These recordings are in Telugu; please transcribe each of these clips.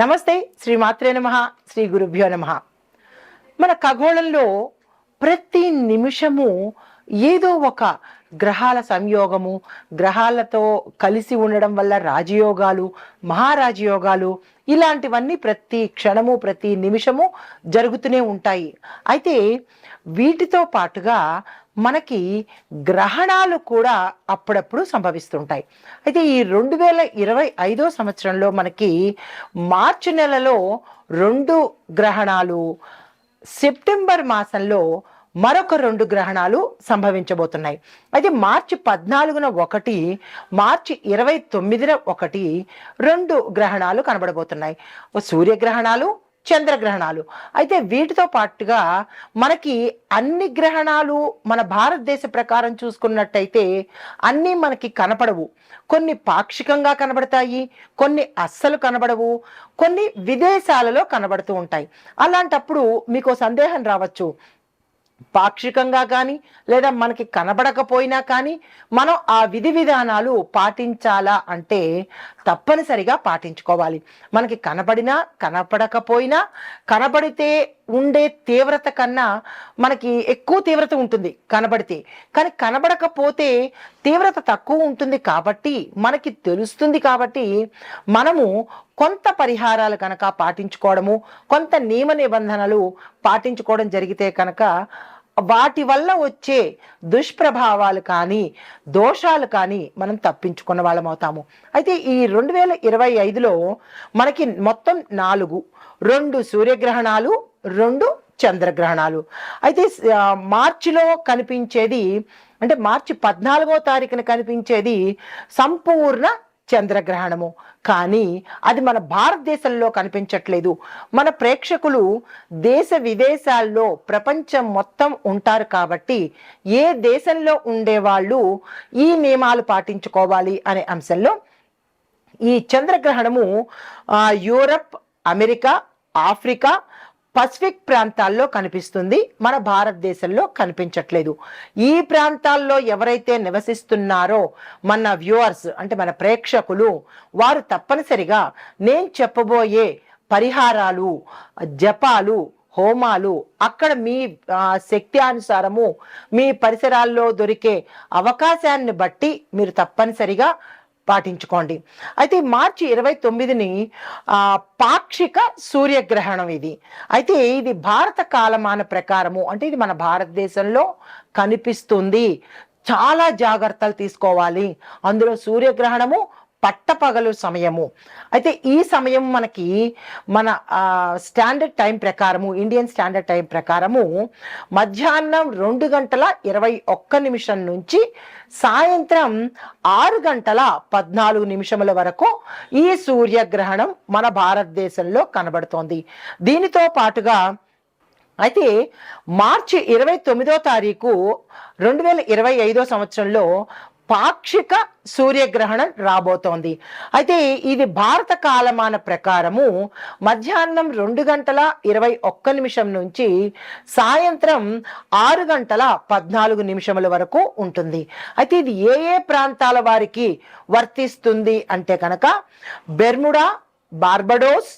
నమస్తే శ్రీ మాత్రే నమ శ్రీ గురుభ్యో నమ. మన ఖగోళంలో ప్రతి నిమిషము ఏదో ఒక గ్రహాల సంయోగము గ్రహాలతో కలిసి ఉండడం వల్ల రాజయోగాలు మహారాజయోగాలు ఇలాంటివన్నీ ప్రతి క్షణము ప్రతి నిమిషము జరుగుతూనే ఉంటాయి. అయితే వీటితో పాటుగా మనకి గ్రహణాలు కూడా అప్పుడప్పుడు సంభవిస్తుంటాయి. అయితే ఈ రెండు వేల ఇరవై ఐదో సంవత్సరంలో మనకి మార్చి నెలలో రెండు గ్రహణాలు సెప్టెంబర్ మాసంలో మరొక రెండు గ్రహణాలు సంభవించబోతున్నాయి. అయితే మార్చి పద్నాలుగున ఒకటి మార్చి ఇరవై తొమ్మిదిన ఒకటి రెండు గ్రహణాలు కనబడబోతున్నాయి. ఓ సూర్యగ్రహణాలు చంద్రగ్రహణాలు. అయితే వీటితో పాటుగా మనకి అన్ని గ్రహణాలు మన భారతదేశ ప్రకారం చూసుకున్నట్టయితే అన్నీ మనకి కనపడవు. కొన్ని పాక్షికంగా కనబడతాయి కొన్ని అస్సలు కనబడవు కొన్ని విదేశాలలో కనబడుతూ ఉంటాయి. అలాంటప్పుడు మీకు సందేహం రావచ్చు. పాక్షికంగా కానీ లేదా మనకి కనబడకపోయినా కానీ మనం ఆ విధి విధానాలు పాటించాలా అంటే తప్పనిసరిగా పాటించుకోవాలి. మనకి కనబడినా కనపడకపోయినా కనబడితే ఉండే తీవ్రత కన్నా మనకి ఎక్కువ తీవ్రత ఉంటుంది కనబడితే. కానీ కనబడకపోతే తీవ్రత తక్కువ ఉంటుంది కాబట్టి మనకి తెలుస్తుంది కాబట్టి మనము కొంత పరిహారాలు కనుక పాటించుకోవడము కొంత నియమ నిబంధనలు పాటించుకోవడం జరిగితే కనుక వాటి వల్ల వచ్చే దుష్ప్రభావాలు కానీ దోషాలు కానీ మనం తప్పించుకున్న వాళ్ళం అవుతాము. అయితే ఈ రెండు వేల ఇరవై ఐదులో మనకి మొత్తం నాలుగు రెండు సూర్యగ్రహణాలు రెండు చంద్రగ్రహణాలు. అయితే మార్చిలో కనిపించేది అంటే మార్చి పద్నాలుగో తారీఖున కనిపించేది సంపూర్ణ చంద్రగ్రహణము. కానీ అది మన భారతదేశంలో కనిపించట్లేదు. మన ప్రేక్షకులు దేశ విదేశాల్లో ప్రపంచం మొత్తం ఉంటారు కాబట్టి ఏ దేశంలో ఉండేవాళ్ళు ఈ నియమాలు పాటించుకోవాలి అనే అంశంలో ఈ చంద్రగ్రహణము యూరప్ అమెరికా ఆఫ్రికా పసిఫిక్ ప్రాంతాల్లో కనిపిస్తుంది. మన భారతదేశంలో కనిపించట్లేదు. ఈ ప్రాంతాల్లో ఎవరైతే నివసిస్తున్నారో మన వ్యూవర్స్ అంటే మన ప్రేక్షకులు వారు తప్పనిసరిగా నేను చెప్పబోయే పరిహారాలు జపాలు హోమాలు అక్కడ మీ శక్తి అనుసారము మీ పరిసరాల్లో దొరికే అవకాశాన్ని బట్టి మీరు తప్పనిసరిగా పాటించుకోండి. అయితే మార్చి ఇరవై తొమ్మిదిని పాక్షిక సూర్యగ్రహణం ఇది. అయితే ఇది భారత కాలమాన ప్రకారము అంటే ఇది మన భారతదేశంలో కనిపిస్తుంది. చాలా జాగ్రత్తలు తీసుకోవాలి. అందులో సూర్యగ్రహణము పట్టపగలు సమయము. అయితే ఈ సమయం మనకి మన స్టాండర్డ్ టైం ప్రకారము ఇండియన్ స్టాండర్డ్ టైం ప్రకారము మధ్యాహ్నం రెండు గంటల ఇరవై ఒక్క నిమిషం నుంచి సాయంత్రం ఆరు గంటల పద్నాలుగు నిమిషముల వరకు ఈ సూర్యగ్రహణం మన భారతదేశంలో కనబడుతోంది. దీనితో పాటుగా అయితే మార్చి ఇరవై తొమ్మిదో తారీఖు రెండు వేల ఇరవై ఐదో సంవత్సరంలో పాక్షిక సూర్యగ్రహణం రాబోతోంది. అయితే ఇది భారత కాలమాన ప్రకారము మధ్యాహ్నం రెండు గంటల ఇరవై ఒక్క నిమిషం నుంచి సాయంత్రం ఆరు గంటల పద్నాలుగు నిమిషముల వరకు ఉంటుంది. అయితే ఇది ఏ ఏ ప్రాంతాల వారికి వర్తిస్తుంది అంటే కనుక Bermuda Barbados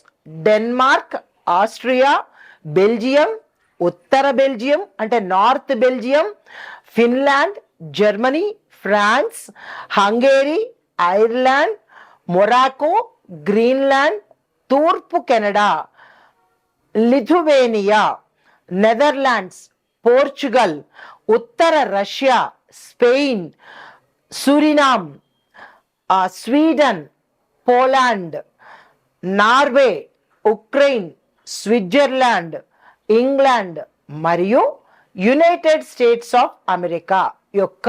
Denmark Austria Belgium ఉత్తర బెల్జియం అంటే north Belgium Finland Germany France Hungary Ireland Morocco Greenland తూర్పు కెనడా లిథువేనియా నెదర్లాండ్స్ పోర్చుగల్ ఉత్తర Russia Spain Suriname Sweden Poland Norway Ukraine Switzerland England మరియు యునైటెడ్ స్టేట్స్ ఆఫ్ అమెరికా యొక్క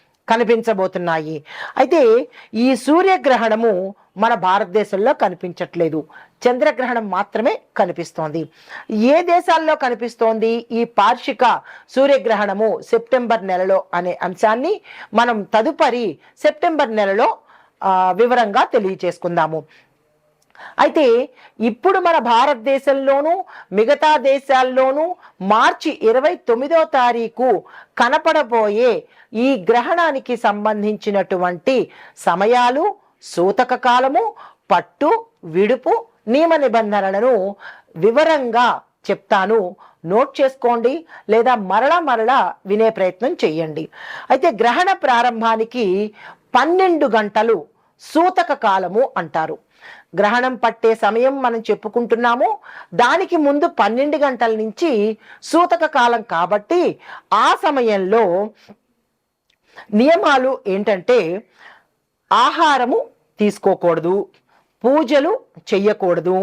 కనిపించబోతున్నాయి. అయితే ఈ సూర్యగ్రహణము మన భారతదేశంలో కనిపించట్లేదు. చంద్రగ్రహణం మాత్రమే కనిపిస్తోంది. ఏ దేశాల్లో కనిపిస్తోంది? ఈ పార్షిక సూర్యగ్రహణము సెప్టెంబర్ నెలలో అనే అంశాన్ని మనం తదుపరి సెప్టెంబర్ నెలలో వివరంగా తెలియచేసుకుందాము. అయితే ఇప్పుడు మన భారతదేశంలోనూ మిగతా దేశాల్లోనూ మార్చి ఇరవై తొమ్మిదో తారీఖు కనపడబోయే ఈ గ్రహణానికి సంబంధించినటువంటి సమయాలు సూతక కాలము పట్టు విడుపు నియమ నిబంధనలను వివరంగా చెప్తాను. నోట్ చేసుకోండి లేదా మరలా మరలా వినే ప్రయత్నం చేయండి అయితే గ్రహణ ప్రారంభానికి పన్నెండు గంటలు సూతక కాలము అంటారు. గ్రహణం పట్టే సమయం మనం చెప్పుకుంటున్నాము. దానికి ముందు పన్నెండు గంటల నుంచి సూతక కాలం కాబట్టి ఆ సమయంలో నియమాలు ఏంటంటే ఆహారము తీసుకోకూడదు పూజలు చెయ్యకూడదు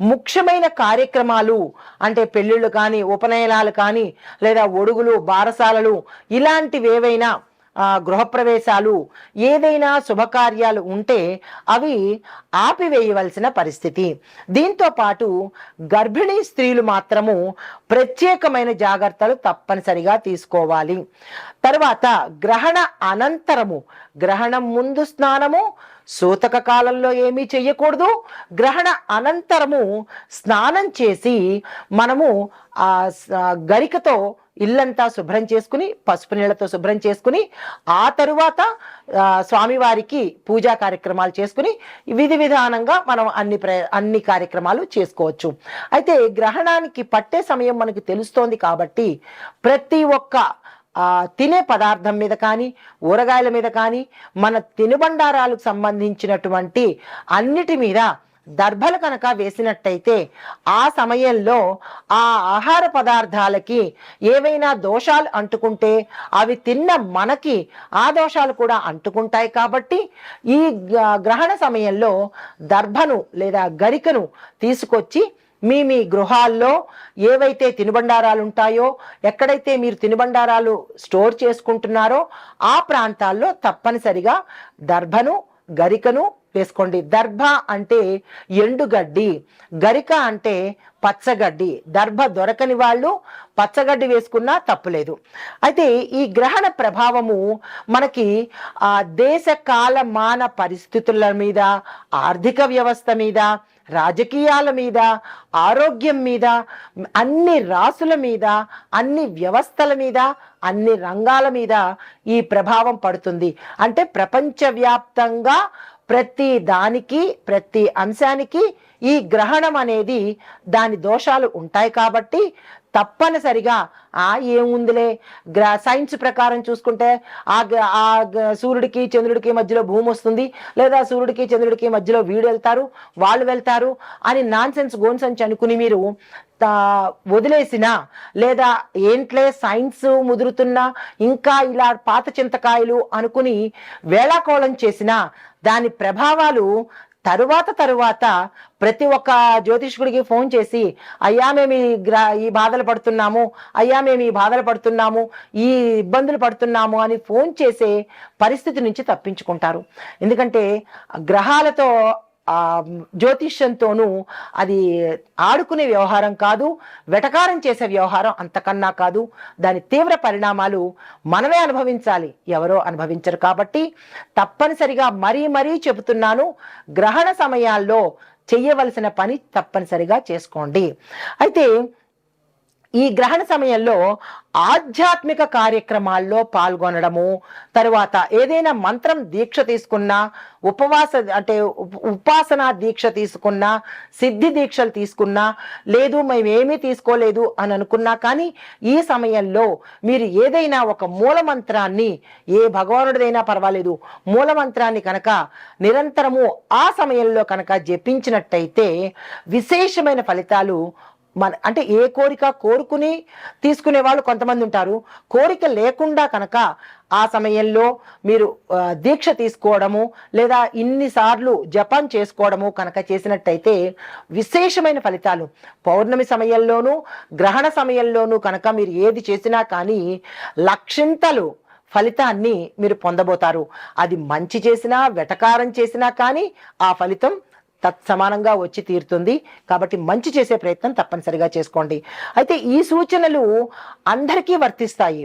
ముఖ్యమైన కార్యక్రమాలు అంటే పెళ్ళిళ్ళు కానీ ఉపనయనాలు కానీ లేదా ఒడుగులు బారసాలలు ఇలాంటివి ఏవైనా గృహప్రవేశాలు ఏదైనా శుభకార్యాలు ఉంటే అవి ఆపివేయవలసిన పరిస్థితి. దీంతో పాటు గర్భిణీ స్త్రీలు మాత్రము ప్రత్యేకమైన జాగ్రత్తలు తప్పనిసరిగా తీసుకోవాలి. తర్వాత గ్రహణ అనంతరము గ్రహణం ముందు స్నానము సూతక కాలంలో ఏమీ చెయ్యకూడదు. గ్రహణ అనంతరము స్నానం చేసి మనము ఆ గరికతో ఇల్లంతా శుభ్రం చేసుకుని పసుపు నీళ్ళతో శుభ్రం చేసుకుని ఆ తరువాత స్వామివారికి పూజా కార్యక్రమాలు చేసుకుని విధి విధానంగా మనం అన్ని ప్ర అన్ని కార్యక్రమాలు చేసుకోవచ్చు. అయితే గ్రహణానికి పట్టే సమయం మనకు తెలుస్తోంది కాబట్టి ప్రతి ఒక్క తినే పదార్థం మీద కానీ ఊరగాయల మీద కానీ మన తినుబండారాలకు సంబంధించినటువంటి అన్నిటి మీద దర్భలు కనుక వేసినట్టయితే ఆ సమయంలో ఆ ఆహార పదార్థాలకి ఏవైనా దోషాలు అంటుకుంటే అవి తిన్న మనకి ఆ దోషాలు కూడా అంటుకుంటాయి కాబట్టి ఈ గ్రహణ సమయంలో దర్భను లేదా గరికను తీసుకొచ్చి మీ మీ గృహాల్లో ఏవైతే తినుబండారాలు ఉంటాయో ఎక్కడైతే మీరు తినుబండారాలు స్టోర్ చేసుకుంటున్నారో ఆ ప్రాంతాల్లో తప్పనిసరిగా దర్భను గరికను వేసుకోండి. దర్భ అంటే ఎండుగడ్డి గరిక అంటే పచ్చగడ్డి. దర్భ దొరకని వాళ్ళు పచ్చగడ్డి వేసుకున్నా తప్పులేదు. అయితే ఈ గ్రహణ ప్రభావము మనకి ఆ దేశ కాల మాన పరిస్థితుల మీద ఆర్థిక వ్యవస్థ మీద రాజకీయాల మీద ఆరోగ్యం మీద అన్ని రాసుల మీద అన్ని వ్యవస్థల మీద అన్ని రంగాల మీద ఈ ప్రభావం పడుతుంది. అంటే ప్రపంచవ్యాప్తంగా ప్రతి దానికి ప్రతి అంశానికి ఈ గ్రహణం అనేది దాని దోషాలు ఉంటాయి కాబట్టి తప్పనిసరిగా ఆ ఏముందిలే? గ్ర సైన్స్ ప్రకారం చూసుకుంటే ఆ గ- ఆ సూర్యుడికి చంద్రుడికి మధ్యలో భూమి వస్తుంది. లేదా సూర్యుడికి చంద్రుడికి మధ్యలో వీడు వెళ్తారు వాళ్ళు వెళ్తారు అని నాన్ సెన్స్ గోన్ అనుకుని మీరు వదిలేసిన వదిలేసినా లేదా ఏంట్లే సైన్స్ ముదురుతున్నా ఇంకా ఇలా పాత చింతకాయలు అనుకుని వేళాకోళం చేసినా దాని ప్రభావాలు తరువాత తరువాత ప్రతి ఒక్క జ్యోతిష్కుడికి ఫోన్ చేసి అయ్యా మేము ఈ గ్ర ఈ బాధలు పడుతున్నాము అయ్యా మేము ఈ బాధలు పడుతున్నాము ఈ ఇబ్బందులు పడుతున్నాము అని ఫోన్ చేసే పరిస్థితి నుంచి తప్పించుకుంటారు. ఎందుకంటే గ్రహాలతో ఆ జ్యోతిష్యంతోనూ అది ఆడుకునే వ్యవహారం కాదు వెటకారం చేసే వ్యవహారం అంతకన్నా కాదు. దాని తీవ్ర పరిణామాలు మనమే అనుభవించాలి. ఎవరో అనుభవించరు కాబట్టి తప్పనిసరిగా మరీ మరీ చెబుతున్నాను గ్రహణ సమయాల్లో చెయ్యవలసిన పని తప్పనిసరిగా చేసుకోండి. అయితే ఈ గ్రహణ సమయంలో ఆధ్యాత్మిక కార్యక్రమాల్లో పాల్గొనడము తరువాత ఏదైనా మంత్రం దీక్ష తీసుకున్నా ఉపవాస అంటే ఉపాసనా దీక్ష తీసుకున్నా సిద్ధి దీక్షలు తీసుకున్నా లేదు మేమేమీ తీసుకోలేదు అని అనుకున్నా కానీ ఈ సమయంలో మీరు ఏదైనా ఒక మూల మంత్రాన్ని ఏ భగవానుడిదైనా పర్వాలేదు మూల మంత్రాన్ని కనుక నిరంతరము ఆ సమయంలో కనుక జపించినట్టయితే విశేషమైన ఫలితాలు మన అంటే ఏ కోరిక కోరుకుని తీసుకునే వాళ్ళు కొంతమంది ఉంటారు. కోరిక లేకుండా కనుక ఆ సమయంలో మీరు దీక్ష తీసుకోవడము లేదా ఇన్నిసార్లు జపం చేసుకోవడము కనుక చేసినట్టయితే విశేషమైన ఫలితాలు. పౌర్ణమి సమయంలోనూ గ్రహణ సమయంలోనూ కనుక మీరు ఏది చేసినా కానీ లక్షింతలు ఫలితాన్ని మీరు పొందబోతారు. అది మంచి చేసినా వెటకారం చేసినా కానీ ఆ ఫలితం తత్సమానంగా వచ్చి తీరుతుంది. కాబట్టి మంచి చేసే ప్రయత్నం తప్పనిసరిగా చేసుకోండి. అయితే ఈ సూచనలు అందరికీ వర్తిస్తాయి.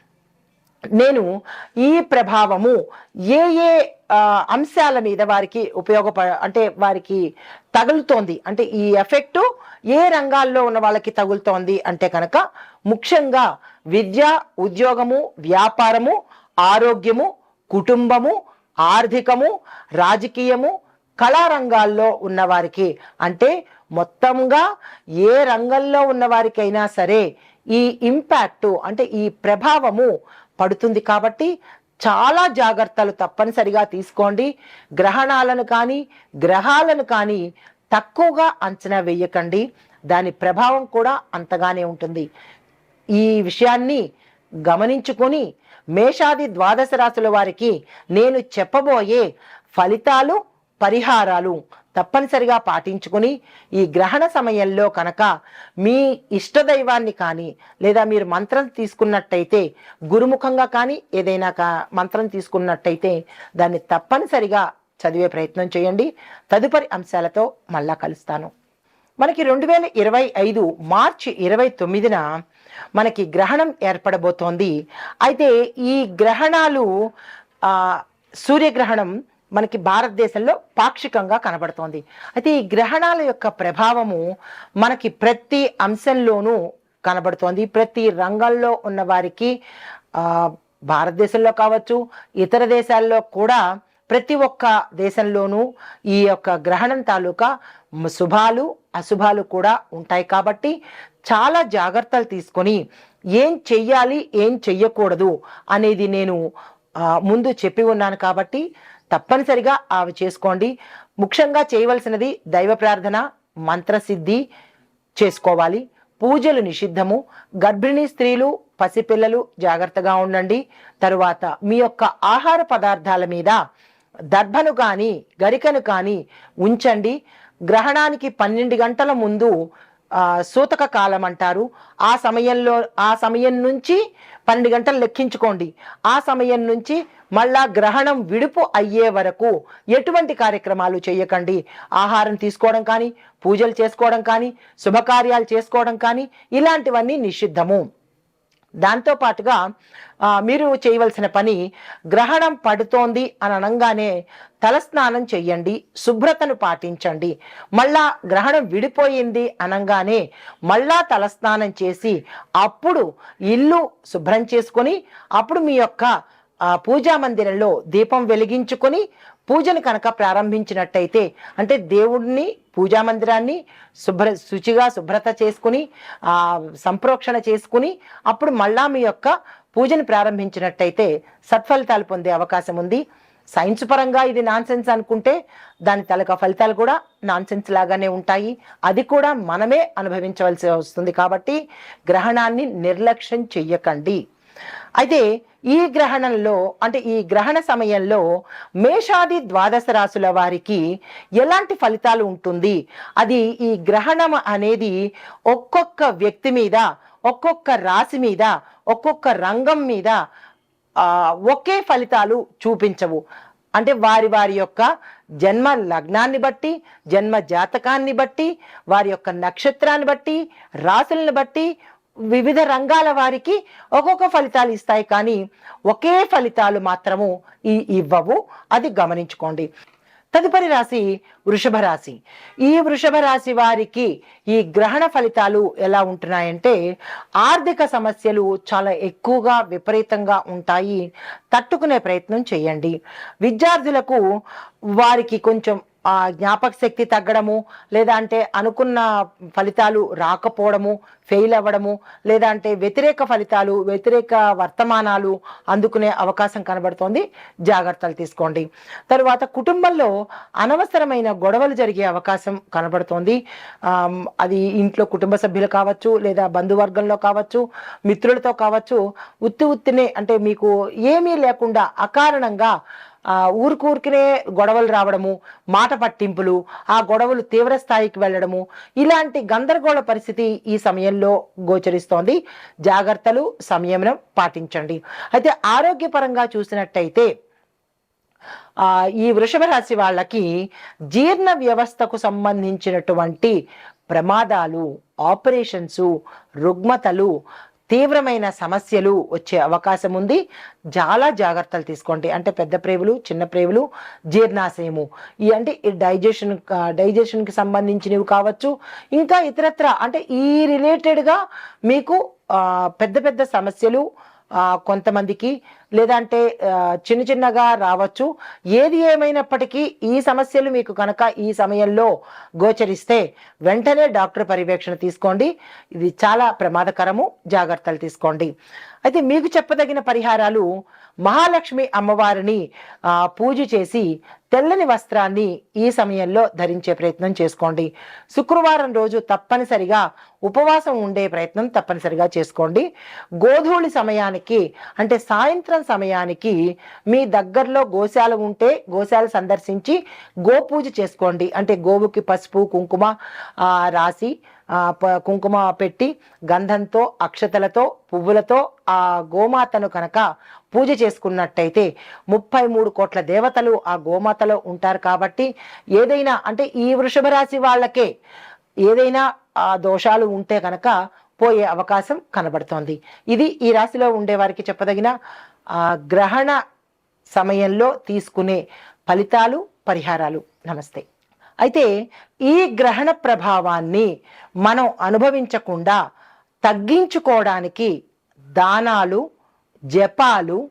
నేను ఈ ప్రభావము ఏ ఏ అంశాల మీద వారికి ఉపయోగప అంటే వారికి తగులుతోంది. అంటే ఈ ఎఫెక్టు ఏ రంగాల్లో ఉన్న వాళ్ళకి తగులుతోంది అంటే కనుక ముఖ్యంగా విద్య ఉద్యోగము వ్యాపారము ఆరోగ్యము కుటుంబము ఆర్థికము రాజకీయము కళారంగాల్లో ఉన్నవారికి అంటే మొత్తంగా ఏ రంగంలో ఉన్నవారికైనా సరే ఈ ఇంపాక్ట్ అంటే ఈ ప్రభావము పడుతుంది కాబట్టి చాలా జాగ్రత్తలు తప్పనిసరిగా తీసుకోండి. గ్రహణాలను కానీ గ్రహాలను కానీ తక్కువగా అంచనా వేయకండి. దాని ప్రభావం కూడా అంతగానే ఉంటుంది. ఈ విషయాన్ని గమనించుకొని మేషాది ద్వాదశ రాశుల వారికి నేను చెప్పబోయే ఫలితాలు పరిహారాలు తప్పనిసరిగా పాటించుకుని ఈ గ్రహణ సమయంలో కనుక మీ ఇష్టదైవాన్ని కానీ లేదా మీరు మంత్రం తీసుకున్నట్టయితే గురుముఖంగా కానీ ఏదైనా కా మంత్రం తీసుకున్నట్టయితే దాన్ని తప్పనిసరిగా చదివే ప్రయత్నం చేయండి. తదుపరి అంశాలతో మళ్ళా కలుస్తాను. మనకి రెండు వేల ఇరవై ఐదు మార్చి ఇరవై తొమ్మిదిన మనకి గ్రహణం ఏర్పడబోతోంది. అయితే ఈ గ్రహణాలు సూర్యగ్రహణం మనకి భారతదేశంలో పాక్షికంగా కనబడుతోంది. అయితే ఈ గ్రహణాల యొక్క ప్రభావము మనకి ప్రతి అంశంలోనూ కనబడుతోంది. ప్రతి రంగంలో ఉన్న వారికి భారతదేశంలో కావచ్చు ఇతర దేశాల్లో కూడా ప్రతి ఒక్క దేశంలోనూ ఈ యొక్క గ్రహణం తాలూకా శుభాలు అశుభాలు కూడా ఉంటాయి. కాబట్టి చాలా జాగ్రత్తలు తీసుకొని ఏం చెయ్యాలి ఏం చెయ్యకూడదు అనేది నేను ముందు చెప్పి ఉన్నాను. కాబట్టి తప్పనిసరిగా అవి చేసుకోండి. ముఖ్యంగా చేయవలసినది దైవ ప్రార్థన మంత్రసిద్ధి చేసుకోవాలి. పూజలు నిషిద్ధము. గర్భిణీ స్త్రీలు పసిపిల్లలు జాగ్రత్తగా ఉండండి. తరువాత మీ యొక్క ఆహార పదార్థాల మీద దర్భను కానీ గరికను కానీ ఉంచండి. గ్రహణానికి పన్నెండు గంటల ముందు సూతక కాలం అంటారు. ఆ సమయంలో ఆ సమయం నుంచి పన్నెండు గంటలు లెక్కించుకోండి. ఆ సమయం నుంచి మళ్ళా గ్రహణం విడుపు అయ్యే వరకు ఎటువంటి కార్యక్రమాలు చేయకండి. ఆహారం తీసుకోవడం కానీ పూజలు చేసుకోవడం కానీ శుభకార్యాలు చేసుకోవడం కానీ ఇలాంటివన్నీ నిషిద్ధము. దాంతో పాటుగా మీరు చేయవలసిన పని గ్రహణం పడుతోంది అని అనగానే తలస్నానం చెయ్యండి శుభ్రతను పాటించండి. మళ్ళా గ్రహణం విడిపోయింది అనగానే మళ్ళా తలస్నానం చేసి అప్పుడు ఇల్లు శుభ్రం చేసుకొని అప్పుడు మీ యొక్క పూజా మందిరంలో దీపం వెలిగించుకొని పూజను కనుక ప్రారంభించినట్టయితే అంటే దేవుడిని పూజా మందిరాన్ని శుభ్ర శుచిగా శుభ్రత చేసుకుని సంప్రోక్షణ చేసుకుని అప్పుడు మళ్ళా మీ యొక్క పూజను ప్రారంభించినట్టయితే సత్ఫలితాలు పొందే అవకాశం ఉంది. సైన్స్ పరంగా ఇది నాన్ సెన్స్ అనుకుంటే దాని తలక ఫలితాలు కూడా నాన్ సెన్స్ లాగానే ఉంటాయి. అది కూడా మనమే అనుభవించవలసి వస్తుంది కాబట్టి గ్రహణాన్ని నిర్లక్ష్యం చెయ్యకండి. అయితే ఈ గ్రహణంలో అంటే ఈ గ్రహణ సమయంలో మేషాది ద్వాదశ రాశుల వారికి ఎలాంటి ఫలితాలు ఉంటుంది? అది ఈ గ్రహణం అనేది ఒక్కొక్క వ్యక్తి మీద ఒక్కొక్క రాశి మీద ఒక్కొక్క రంగం మీద ఒకే ఫలితాలు చూపించవు. అంటే వారి వారి యొక్క జన్మ లగ్నాన్ని బట్టి జన్మ జాతకాన్ని బట్టి వారి యొక్క నక్షత్రాన్ని బట్టి రాశులను బట్టి వివిధ రంగాల వారికి ఒక్కొక్క ఫలితాలు ఇస్తాయి కానీ ఒకే ఫలితాలు మాత్రము ఈ ఇవ్వవు. అది గమనించుకోండి. తదుపరి రాశి వృషభ రాశి. ఈ వృషభ రాశి వారికి ఈ గ్రహణ ఫలితాలు ఎలా ఉంటున్నాయంటే ఆర్థిక సమస్యలు చాలా ఎక్కువగా విపరీతంగా ఉంటాయి. తట్టుకునే ప్రయత్నం చేయండి. విద్యార్థులకు వారికి కొంచెం ఆ జ్ఞాపక శక్తి తగ్గడము లేదా అంటే అనుకున్న ఫలితాలు రాకపోవడము ఫెయిల్ అవ్వడము లేదా అంటే వ్యతిరేక ఫలితాలు వ్యతిరేక వర్తమానాలు అందుకునే అవకాశం కనబడుతోంది. జాగ్రత్తలు తీసుకోండి. తరువాత కుటుంబంలో అనవసరమైన గొడవలు జరిగే అవకాశం కనబడుతోంది. అది ఇంట్లో కుటుంబ సభ్యులు కావచ్చు లేదా బంధువర్గంలో కావచ్చు మిత్రులతో కావచ్చు ఉత్తి ఉత్తినే అంటే మీకు ఏమీ లేకుండా అకారణంగా ఊరికూరికినే గొడవలు రావడము మాట పట్టింపులు ఆ గొడవలు తీవ్ర స్థాయికి వెళ్ళడము ఇలాంటి గందరగోళ పరిస్థితి ఈ సమయంలో గోచరిస్తోంది. జాగ్రత్తలు సంయమనం పాటించండి. అయితే ఆరోగ్యపరంగా చూసినట్టయితే ఈ వృషభ రాశి వాళ్ళకి జీర్ణ వ్యవస్థకు సంబంధించినటువంటి ప్రమాదాలు ఆపరేషన్స్ రుగ్మతలు తీవ్రమైన సమస్యలు వచ్చే అవకాశం ఉంది. చాలా జాగ్రత్తలు తీసుకోండి. అంటే పెద్ద ప్రేవులు చిన్న ప్రేవులు జీర్ణాశయము. ఈ అంటే ఈ డైజెషన్ డైజెషన్కి సంబంధించినవి కావచ్చు. ఇంకా ఇతరత్ర అంటే ఈ రిలేటెడ్గా మీకు పెద్ద పెద్ద సమస్యలు కొంతమందికి లేదంటే చిన్న చిన్నగా రావచ్చు. ఏది ఏమైనప్పటికీ ఈ సమస్యలు మీకు కనుక ఈ సమయంలో గోచరిస్తే వెంటనే డాక్టర్ పర్యవేక్షణ తీసుకోండి. ఇది చాలా ప్రమాదకరము. జాగ్రత్తలు తీసుకోండి. అయితే మీకు చెప్పదగిన పరిహారాలు మహాలక్ష్మి అమ్మవారిని పూజ చేసి తెల్లని వస్త్రాన్ని ఈ సమయంలో ధరించే ప్రయత్నం చేసుకోండి. శుక్రవారం రోజు తప్పనిసరిగా ఉపవాసం ఉండే ప్రయత్నం తప్పనిసరిగా చేసుకోండి. గోధూళి సమయానికి అంటే సాయంత్రం సమయానికి మీ దగ్గరలో గోశాల ఉంటే గోశాల సందర్శించి గోపూజ చేసుకోండి. అంటే గోవుకి పసుపు కుంకుమ ఆ, రాసి కుంకుమ పెట్టి గంధంతో అక్షతలతో పువ్వులతో ఆ గోమాతను కనుక పూజ చేసుకున్నట్టయితే ముప్పై మూడు కోట్ల దేవతలు ఆ గోమాతలో ఉంటారు కాబట్టి ఏదైనా అంటే ఈ వృషభ రాశి వాళ్ళకే ఏదైనా ఆ దోషాలు ఉంటే కనుక పోయే అవకాశం కనబడుతోంది. ఇది ఈ రాశిలో ఉండే వారికి చెప్పదగిన గ్రహణ సమయంలో తీసుకునే ఫలితాలు పరిహారాలు. నమస్తే. అయితే ఈ గ్రహణ ప్రభావాన్ని మనం అనుభవించకుండా తగ్గించుకోవడానికి దానాలు జపాలు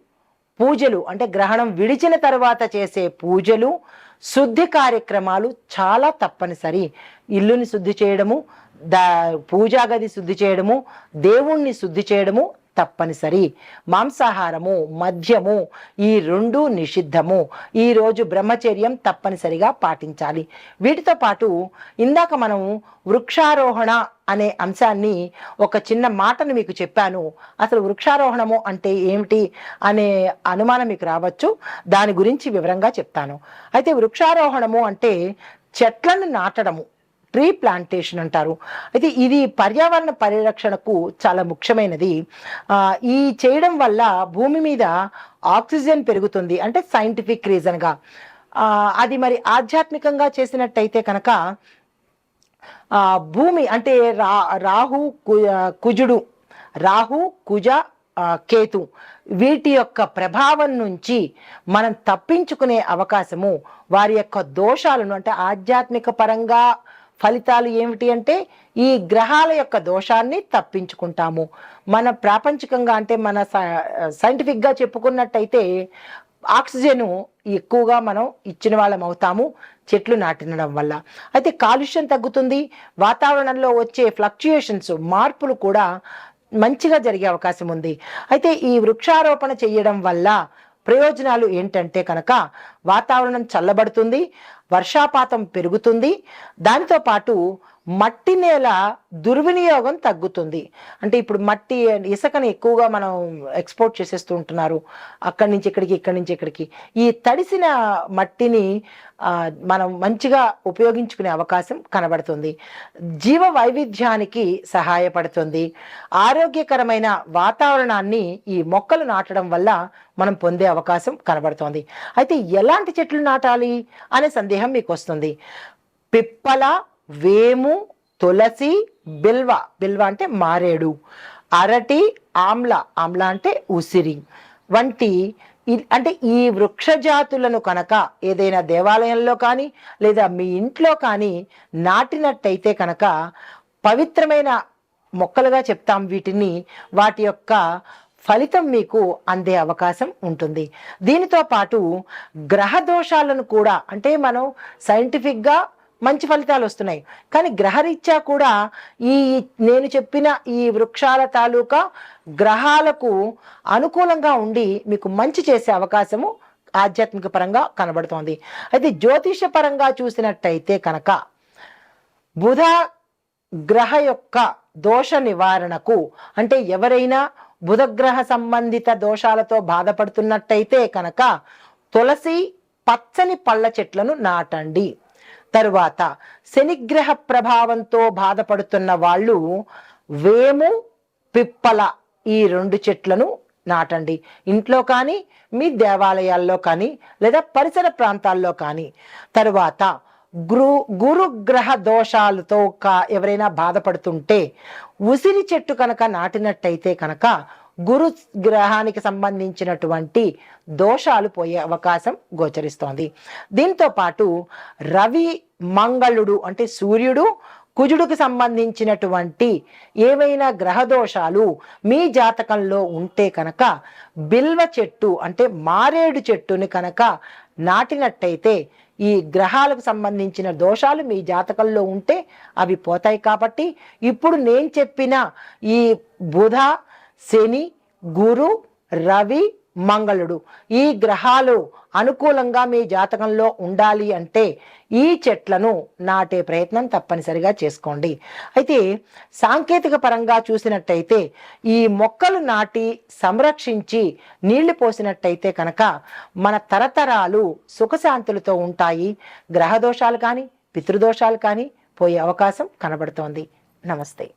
పూజలు అంటే గ్రహణం విడిచిన తర్వాత చేసే పూజలు శుద్ధి కార్యక్రమాలు చాలా తప్పనిసరి. ఇల్లుని శుద్ధి చేయడము దా పూజా గది శుద్ధి చేయడము దేవుణ్ణి శుద్ధి చేయడము తప్పనిసరి. మాంసాహారము మద్యము ఈ రెండు నిషిద్ధము. ఈ రోజు బ్రహ్మచర్యం తప్పనిసరిగా పాటించాలి. వీటితో పాటు ఇందాక మనం వృక్షారోహణ అనే అంశాన్ని ఒక చిన్న మాటను మీకు చెప్పాను. అసలు వృక్షారోహణము అంటే ఏమిటి అనే అనుమానం మీకు రావచ్చు. దాని గురించి వివరంగా చెప్తాను. అయితే వృక్షారోహణము అంటే చెట్లను నాటడము. ట్రీ ప్లాంటేషన్ అంటారు. అయితే ఇది పర్యావరణ పరిరక్షణకు చాలా ముఖ్యమైనది. ఈ చేయడం వల్ల భూమి మీద ఆక్సిజన్ పెరుగుతుంది. అంటే సైంటిఫిక్ రీజన్గా అది మరి ఆధ్యాత్మికంగా చేసినట్టయితే కనుక భూమి అంటే రా రాహు కు- కుజుడు రాహు కుజ కేతు వీటి యొక్క ప్రభావం నుంచి మనం తప్పించుకునే అవకాశము వారి యొక్క దోషాలను అంటే ఆధ్యాత్మిక పరంగా ఫలితాలు ఏమిటి అంటే ఈ గ్రహాల యొక్క దోషాన్ని తప్పించుకుంటాము. మన ప్రాపంచికంగా అంటే మన సైంటిఫిక్గా చెప్పుకున్నట్టయితే ఆక్సిజన్ ఎక్కువగా మనం ఇచ్చిన వాళ్ళం అవుతాము చెట్లు నాటినడం వల్ల. అయితే కాలుష్యం తగ్గుతుంది వాతావరణంలో వచ్చే ఫ్లక్చుయేషన్స్ మార్పులు కూడా మంచిగా జరిగే అవకాశం ఉంది. అయితే ఈ వృక్షారోపణ చేయడం వల్ల ప్రయోజనాలు ఏంటంటే కనుక వాతావరణం చల్లబడుతుంది వర్షాపాతం పెరుగుతుంది. దానితో పాటు మట్టి నేల దుర్వినియోగం తగ్గుతుంది. అంటే ఇప్పుడు మట్టి ఇసుకని ఎక్కువగా మనం ఎక్స్పోర్ట్ చేసేస్తూ ఉంటున్నారు. అక్కడి నుంచి ఇక్కడికి ఇక్కడి నుంచి ఇక్కడికి. ఈ తడిసిన మట్టిని మనం మంచిగా ఉపయోగించుకునే అవకాశం కనబడుతుంది. జీవ వైవిధ్యానికి సహాయపడుతుంది. ఆరోగ్యకరమైన వాతావరణాన్ని ఈ మొక్కలు నాటడం వల్ల మనం పొందే అవకాశం కనబడుతోంది. అయితే ఎలాంటి చెట్లు నాటాలి అనే సందేహం మీకు వస్తుంది. పిప్పల వేము తులసి బిల్వ. బిల్వ అంటే మారేడు. అరటి ఆమ్ల. ఆమ్ల అంటే ఉసిరి. వంటి అంటే ఈ వృక్ష జాతులను కనుక ఏదైనా దేవాలయంలో కానీ లేదా మీ ఇంట్లో కానీ నాటినట్టయితే కనుక పవిత్రమైన మొక్కలుగా చెప్తాం వీటిని. వాటి యొక్క ఫలితం మీకు అందే అవకాశం ఉంటుంది. దీనితో పాటు గ్రహ దోషాలను కూడా అంటే మనం సైంటిఫిక్గా మంచి ఫలితాలు వస్తున్నాయి. కానీ గ్రహరీత్యా కూడా ఈ నేను చెప్పిన ఈ వృక్షాల తాలూకా గ్రహాలకు అనుకూలంగా ఉండి మీకు మంచి చేసే అవకాశము ఆధ్యాత్మిక పరంగా కనబడుతోంది. అయితే జ్యోతిష పరంగా చూసినట్టయితే కనుక బుధ గ్రహ యొక్క దోష నివారణకు అంటే ఎవరైనా బుధగ్రహ సంబంధిత దోషాలతో బాధపడుతున్నట్టయితే కనుక తులసి పచ్చని పళ్ళ చెట్లను నాటండి. తరువాత శనిగ్రహ ప్రభావంతో బాధపడుతున్న వాళ్ళు వేము పిప్పల ఈ రెండు చెట్లను నాటండి. ఇంట్లో కానీ మీ దేవాలయాల్లో కానీ లేదా పరిసర ప్రాంతాల్లో కానీ. తరువాత గురు గురుగ్రహ దోషాలతో కా ఎవరైనా బాధపడుతుంటే ఉసిరి చెట్టు కనుక నాటినట్టయితే కనుక గురు గ్రహానికి సంబంధించినటువంటి దోషాలు పోయే అవకాశం గోచరిస్తోంది. దీంతో పాటు రవి మంగళుడు అంటే సూర్యుడు కుజుడికి సంబంధించినటువంటి ఏవైనా గ్రహ దోషాలు మీ జాతకంలో ఉంటే కనుక బిల్వ చెట్టు అంటే మారేడు చెట్టుని కనుక నాటినట్టయితే ఈ గ్రహాలకు సంబంధించిన దోషాలు మీ జాతకంలో ఉంటే అవి పోతాయి కాబట్టి ఇప్పుడు నేను చెప్పిన ఈ బుధ శని గురు రవి మంగళుడు. ఈ గ్రహాలు అనుకూలంగా మీ జాతకంలో ఉండాలి అంటే ఈ చెట్లను నాటే ప్రయత్నం తప్పనిసరిగా చేసుకోండి. అయితే సాంకేతిక పరంగా చూసినట్టయితే ఈ మొక్కలు నాటి సంరక్షించి నీళ్ళు పోసినట్టయితే కనుక మన తరతరాలు సుఖశాంతులతో ఉంటాయి. గ్రహదోషాలు కానీ పితృదోషాలు కానీ పోయే అవకాశం కనబడుతోంది. నమస్తే.